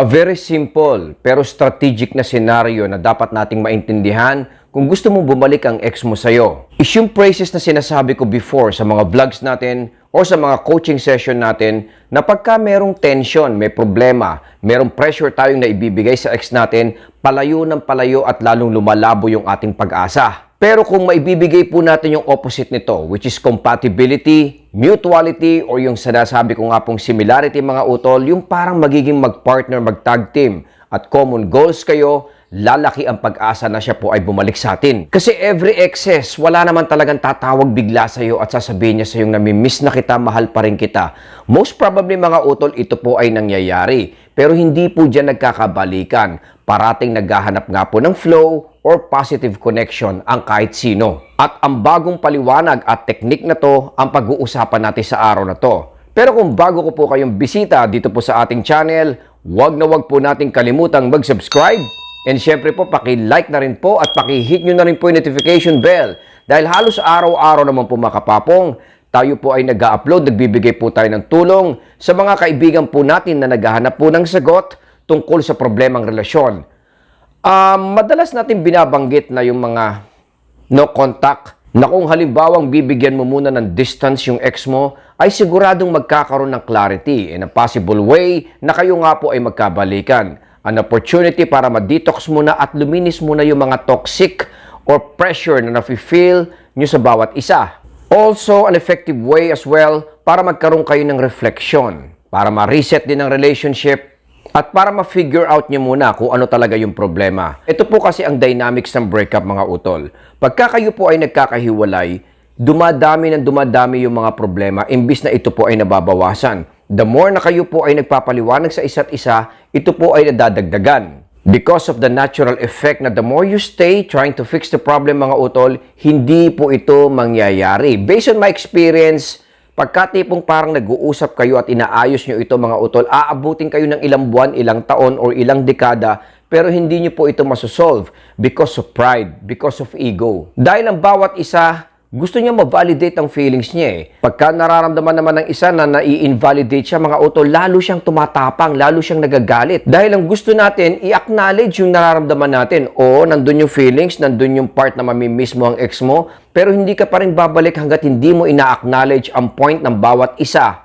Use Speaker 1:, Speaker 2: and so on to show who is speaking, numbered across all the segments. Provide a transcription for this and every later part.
Speaker 1: A very simple pero strategic na senaryo na dapat nating maintindihan kung gusto mong bumalik ang ex mo sa'yo. Is yung phrases na sinasabi ko before sa mga vlogs natin o sa mga coaching session natin na pagka merong tension, may problema, merong pressure tayong naibibigay sa ex natin, palayo ng palayo at lalong lumalabo yung ating pag-asa. Pero kung maibibigay po natin yung opposite nito, which is compatibility, mutuality, or yung sinasabi ko nga pong similarity mga utol, yung parang magiging mag-partner, mag-tag team, at common goals kayo, lalaki ang pag-asa na siya po ay bumalik sa atin. Kasi every excess, wala naman talagang tatawag bigla sa iyo at sasabihin niya sa iyo na miss na kita, mahal pa rin kita. Most probably mga utol, ito po ay nangyayari. Pero hindi po dyan nagkakabalikan. Parating naghahanap nga po ng flow or positive connection ang kahit sino. At ang bagong paliwanag at teknik na to ang pag-uusapan natin sa araw na to. Pero kung bago ko po kayong bisita dito po sa ating channel, wag na wag po nating kalimutang mag-subscribe And syempre po, paki-like na rin po at paki-hit nyo na rin po yung notification bell. Dahil halos araw-araw naman po makapapong, tayo po ay nag-upload, nagbibigay po tayo ng tulong sa mga kaibigan po natin na naghahanap po ng sagot tungkol sa problemang relasyon. Um, madalas natin binabanggit na yung mga no contact na kung halimbawang bibigyan mo muna ng distance yung ex mo, ay siguradong magkakaroon ng clarity in a possible way na kayo nga po ay magkabalikan an opportunity para ma-detox muna at luminis muna yung mga toxic or pressure na nafe-feel nyo sa bawat isa. Also, an effective way as well para magkaroon kayo ng reflection, para ma-reset din ang relationship, at para ma-figure out nyo muna kung ano talaga yung problema. Ito po kasi ang dynamics ng breakup mga utol. Pagka kayo po ay nagkakahiwalay, dumadami ng dumadami yung mga problema imbis na ito po ay nababawasan the more na kayo po ay nagpapaliwanag sa isa't isa, ito po ay nadadagdagan. Because of the natural effect na the more you stay trying to fix the problem mga utol, hindi po ito mangyayari. Based on my experience, pagkatipong parang nag-uusap kayo at inaayos nyo ito mga utol, aabutin kayo ng ilang buwan, ilang taon, or ilang dekada, pero hindi nyo po ito masosolve because of pride, because of ego. Dahil ang bawat isa gusto niya ma-validate ang feelings niya eh. Pagka nararamdaman naman ng isa na nai-invalidate siya mga utol, lalo siyang tumatapang, lalo siyang nagagalit. Dahil ang gusto natin, i-acknowledge yung nararamdaman natin. O, nandun yung feelings, nandun yung part na mamimiss mo ang ex mo, pero hindi ka pa rin babalik hanggat hindi mo ina-acknowledge ang point ng bawat isa.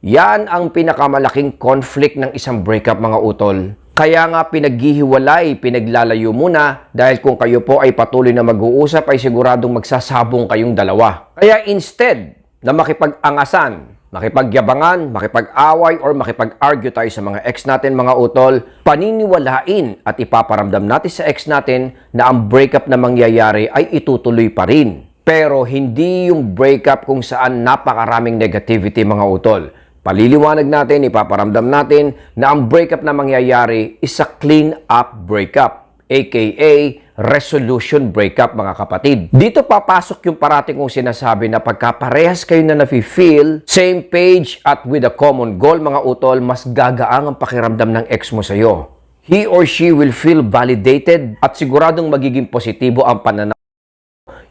Speaker 1: Yan ang pinakamalaking conflict ng isang breakup mga utol. Kaya nga pinaghihiwalay, pinaglalayo muna dahil kung kayo po ay patuloy na mag-uusap ay siguradong magsasabong kayong dalawa. Kaya instead na makipag-angasan, makipagyabangan, makipag-away or makipag-argue tayo sa mga ex natin mga utol, paniniwalain at ipaparamdam natin sa ex natin na ang breakup na mangyayari ay itutuloy pa rin. Pero hindi yung breakup kung saan napakaraming negativity mga utol. Paliliwanag natin, ipaparamdam natin na ang breakup na mangyayari is a clean up breakup, aka resolution breakup mga kapatid. Dito papasok yung parating kong sinasabi na pagka parehas kayo na nafe-feel, same page at with a common goal mga utol, mas gagaang ang pakiramdam ng ex mo sa'yo. He or she will feel validated at siguradong magiging positibo ang pananaw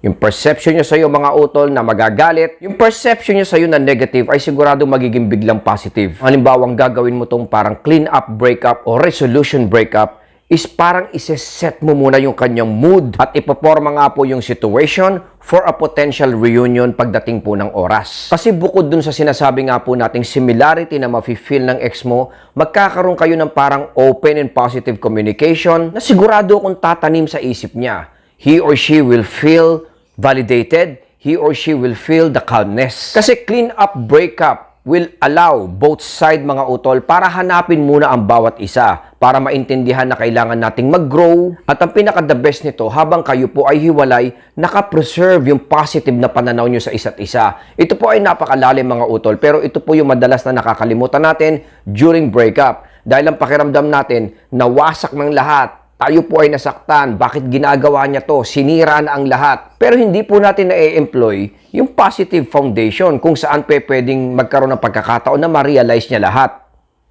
Speaker 1: yung perception niya sa iyo mga utol na magagalit, yung perception niya sa iyo na negative ay sigurado magiging biglang positive. Halimbawa, ang gagawin mo tong parang clean up breakup o resolution breakup is parang iseset mo muna yung kanyang mood at ipaporma nga po yung situation for a potential reunion pagdating po ng oras. Kasi bukod dun sa sinasabi nga po nating similarity na mafe-feel ng ex mo, magkakaroon kayo ng parang open and positive communication na sigurado kung tatanim sa isip niya. He or she will feel validated, he or she will feel the calmness. Kasi clean up breakup will allow both side mga utol para hanapin muna ang bawat isa para maintindihan na kailangan nating mag-grow at ang pinaka the best nito habang kayo po ay hiwalay naka-preserve yung positive na pananaw nyo sa isa't isa. Ito po ay napakalalim mga utol pero ito po yung madalas na nakakalimutan natin during breakup dahil ang pakiramdam natin nawasak ng lahat tayo po ay nasaktan. Bakit ginagawa niya to? Sinira na ang lahat. Pero hindi po natin na-employ yung positive foundation kung saan pe pwedeng magkaroon ng pagkakataon na ma-realize niya lahat.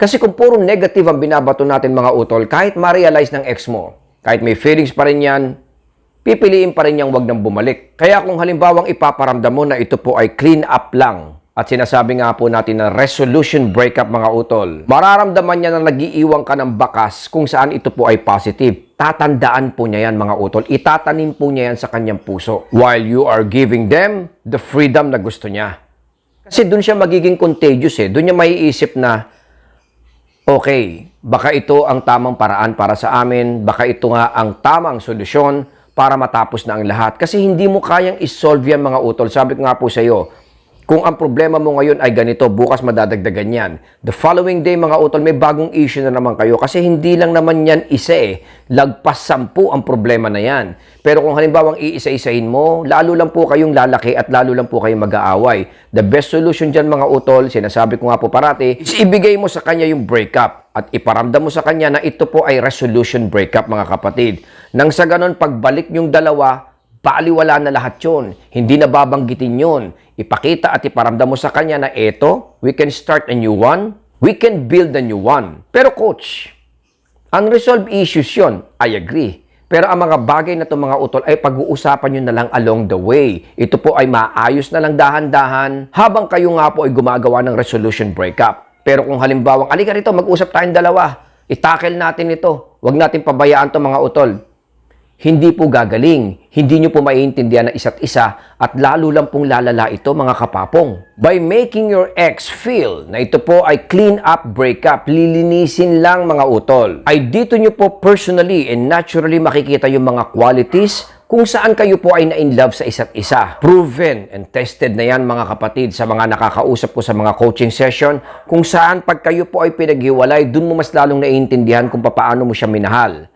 Speaker 1: Kasi kung puro negative ang binabato natin mga utol, kahit ma-realize ng ex mo, kahit may feelings pa rin yan, pipiliin pa rin niyang wag nang bumalik. Kaya kung halimbawang ipaparamdam mo na ito po ay clean up lang, At sinasabi nga po natin na resolution breakup mga utol. Mararamdaman niya na nagiiwan ka ng bakas kung saan ito po ay positive. Tatandaan po niya yan mga utol. Itatanim po niya yan sa kanyang puso. While you are giving them the freedom na gusto niya. Kasi doon siya magiging contagious eh. Doon niya maiisip na, okay, baka ito ang tamang paraan para sa amin, baka ito nga ang tamang solusyon para matapos na ang lahat. Kasi hindi mo kayang isolve yan mga utol. Sabi ko nga po sa iyo, kung ang problema mo ngayon ay ganito, bukas madadagdagan yan. The following day mga utol, may bagong issue na naman kayo kasi hindi lang naman yan isa eh. Lagpas sampu ang problema na yan. Pero kung halimbawa iisa-isahin mo, lalo lang po kayong lalaki at lalo lang po kayong mag-aaway. The best solution dyan mga utol, sinasabi ko nga po parati, is ibigay mo sa kanya yung breakup at iparamdam mo sa kanya na ito po ay resolution breakup mga kapatid. Nang sa ganon, pagbalik yung dalawa, Baliwala na lahat yun. Hindi na babanggitin yun. Ipakita at iparamdam mo sa kanya na eto, we can start a new one. We can build a new one. Pero coach, unresolved issues yun. I agree. Pero ang mga bagay na itong mga utol ay pag-uusapan nyo na lang along the way. Ito po ay maayos na lang dahan-dahan habang kayo nga po ay gumagawa ng resolution breakup. Pero kung halimbawang, alika rito, mag-usap tayong dalawa. Itakel natin ito. Huwag natin pabayaan itong mga utol hindi po gagaling. Hindi nyo po maiintindihan ng isa't isa at lalo lang pong lalala ito mga kapapong. By making your ex feel na ito po ay clean up breakup, lilinisin lang mga utol, ay dito nyo po personally and naturally makikita yung mga qualities kung saan kayo po ay na-in love sa isa't isa. Proven and tested na yan mga kapatid sa mga nakakausap ko sa mga coaching session kung saan pag kayo po ay pinaghiwalay, dun mo mas lalong naiintindihan kung paano mo siya minahal.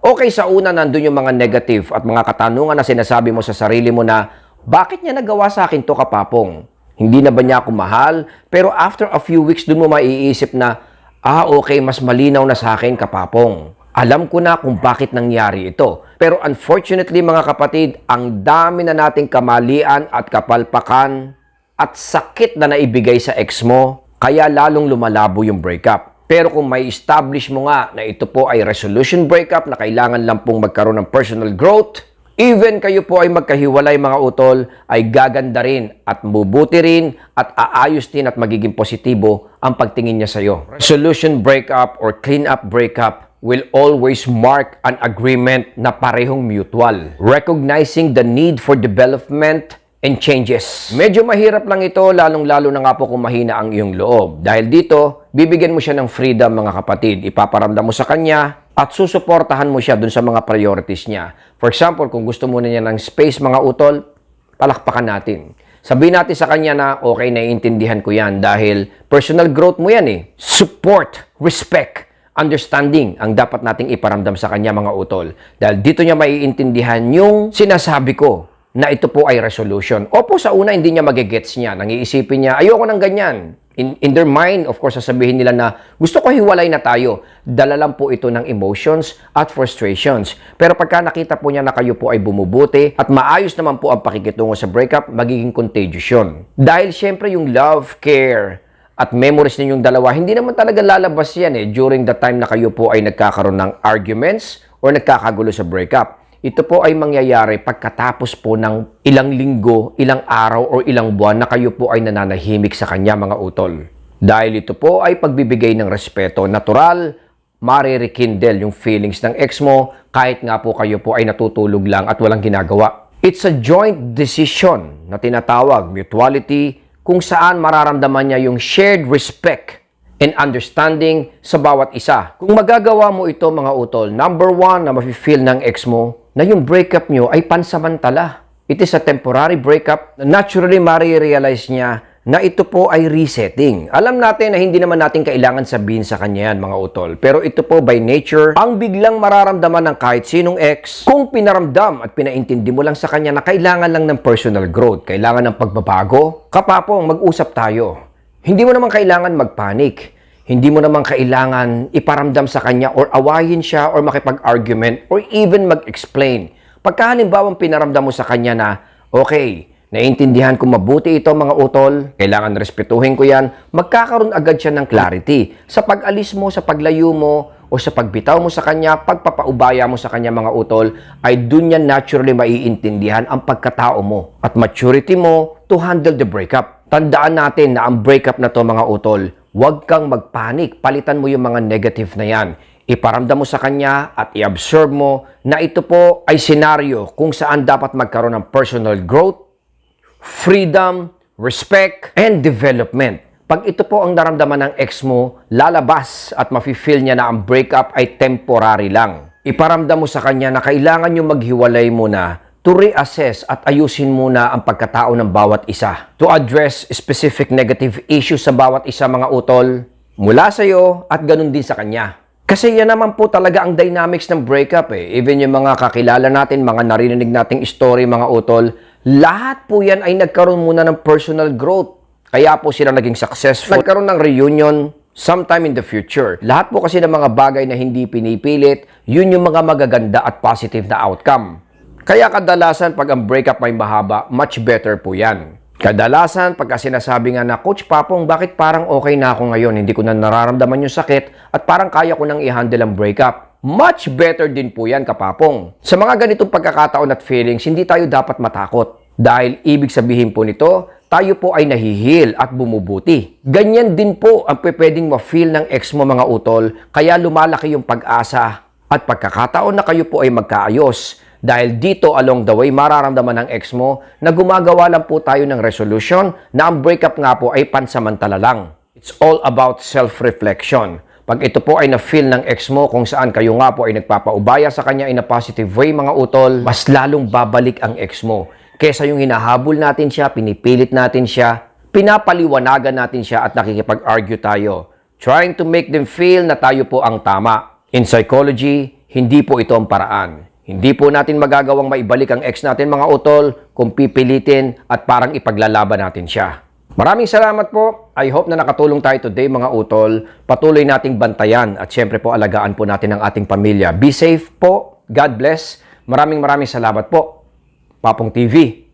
Speaker 1: Okay, sa una nandun yung mga negative at mga katanungan na sinasabi mo sa sarili mo na, bakit niya nagawa sa akin to kapapong? Hindi na ba niya ako mahal? Pero after a few weeks, dun mo maiisip na, ah, okay, mas malinaw na sa akin kapapong. Alam ko na kung bakit nangyari ito. Pero unfortunately mga kapatid, ang dami na nating kamalian at kapalpakan at sakit na naibigay sa ex mo, kaya lalong lumalabo yung breakup. Pero kung may establish mo nga na ito po ay resolution breakup na kailangan lang pong magkaroon ng personal growth, even kayo po ay magkahiwalay mga utol, ay gaganda rin at mabubuti rin at aayos din at magiging positibo ang pagtingin niya sa iyo. Resolution breakup or clean up breakup will always mark an agreement na parehong mutual. Recognizing the need for development and changes. Medyo mahirap lang ito, lalong-lalo na nga po kung mahina ang iyong loob. Dahil dito, bibigyan mo siya ng freedom mga kapatid. Ipaparamdam mo sa kanya at susuportahan mo siya dun sa mga priorities niya. For example, kung gusto mo na niya ng space mga utol, palakpakan natin. Sabihin natin sa kanya na okay, naiintindihan ko yan dahil personal growth mo yan eh. Support, respect, understanding ang dapat nating iparamdam sa kanya mga utol. Dahil dito niya maiintindihan yung sinasabi ko na ito po ay resolution. Opo, sa una hindi niya magigets niya. Nangiisipin niya, ayoko ng ganyan. In, in their mind, of course, sasabihin nila na gusto ko hiwalay na tayo. Dala lang po ito ng emotions at frustrations. Pero pagka nakita po niya na kayo po ay bumubuti at maayos naman po ang pakikitungo sa breakup, magiging contagious yun. Dahil syempre yung love, care, at memories ninyong dalawa, hindi naman talaga lalabas yan eh during the time na kayo po ay nagkakaroon ng arguments or nagkakagulo sa breakup. Ito po ay mangyayari pagkatapos po ng ilang linggo, ilang araw o ilang buwan na kayo po ay nananahimik sa kanya mga utol. Dahil ito po ay pagbibigay ng respeto natural, marirekindle yung feelings ng ex mo kahit nga po kayo po ay natutulog lang at walang ginagawa. It's a joint decision na tinatawag mutuality kung saan mararamdaman niya yung shared respect and understanding sa bawat isa. Kung magagawa mo ito mga utol, number one na mafe-feel ng ex mo na yung breakup nyo ay pansamantala. It is a temporary breakup na naturally marirealize niya na ito po ay resetting. Alam natin na hindi naman natin kailangan sabihin sa kanya yan mga utol. Pero ito po by nature, ang biglang mararamdaman ng kahit sinong ex, kung pinaramdam at pinaintindi mo lang sa kanya na kailangan lang ng personal growth, kailangan ng pagbabago, kapapong mag-usap tayo. Hindi mo naman kailangan magpanik. Hindi mo naman kailangan iparamdam sa kanya or awayin siya or makipag-argument or even mag-explain. Pagka halimbawang pinaramdam mo sa kanya na, okay, naiintindihan ko mabuti ito mga utol, kailangan respetuhin ko yan, magkakaroon agad siya ng clarity. Sa pag-alis mo, sa paglayo mo, o sa pagbitaw mo sa kanya, pagpapaubaya mo sa kanya mga utol, ay dun niya naturally maiintindihan ang pagkatao mo at maturity mo to handle the breakup. Tandaan natin na ang breakup na to mga utol, huwag kang magpanik. Palitan mo yung mga negative na yan. Iparamdam mo sa kanya at i-observe mo na ito po ay senaryo kung saan dapat magkaroon ng personal growth, freedom, respect, and development. Pag ito po ang naramdaman ng ex mo, lalabas at mafe-feel niya na ang breakup ay temporary lang. Iparamdam mo sa kanya na kailangan nyo maghiwalay muna to reassess at ayusin muna ang pagkatao ng bawat isa. To address specific negative issues sa bawat isa mga utol, mula sa iyo at ganun din sa kanya. Kasi yan naman po talaga ang dynamics ng breakup eh. Even yung mga kakilala natin, mga narinig nating story, mga utol, lahat po yan ay nagkaroon muna ng personal growth. Kaya po sila naging successful. Nagkaroon ng reunion sometime in the future. Lahat po kasi ng mga bagay na hindi pinipilit, yun yung mga magaganda at positive na outcome. Kaya kadalasan pag ang breakup may mahaba, much better po yan. Kadalasan pagka sinasabi nga na, Coach Papong, bakit parang okay na ako ngayon? Hindi ko na nararamdaman yung sakit at parang kaya ko nang i-handle ang breakup. Much better din po yan, kapapong. Sa mga ganitong pagkakataon at feelings, hindi tayo dapat matakot. Dahil ibig sabihin po nito, tayo po ay nahihil at bumubuti. Ganyan din po ang pwedeng ma-feel ng ex mo mga utol, kaya lumalaki yung pag-asa at pagkakataon na kayo po ay magkaayos. Dahil dito along the way, mararamdaman ng ex mo na gumagawa lang po tayo ng resolution na ang breakup nga po ay pansamantala lang. It's all about self-reflection. Pag ito po ay na-feel ng ex mo kung saan kayo nga po ay nagpapaubaya sa kanya in a positive way mga utol, mas lalong babalik ang ex mo. Kesa yung hinahabol natin siya, pinipilit natin siya, pinapaliwanagan natin siya at nakikipag-argue tayo. Trying to make them feel na tayo po ang tama. In psychology, hindi po ito ang paraan. Hindi po natin magagawang maibalik ang ex natin mga utol kung pipilitin at parang ipaglalaban natin siya. Maraming salamat po. I hope na nakatulong tayo today mga utol. Patuloy nating bantayan at syempre po alagaan po natin ang ating pamilya. Be safe po. God bless. Maraming maraming salamat po. Papong TV.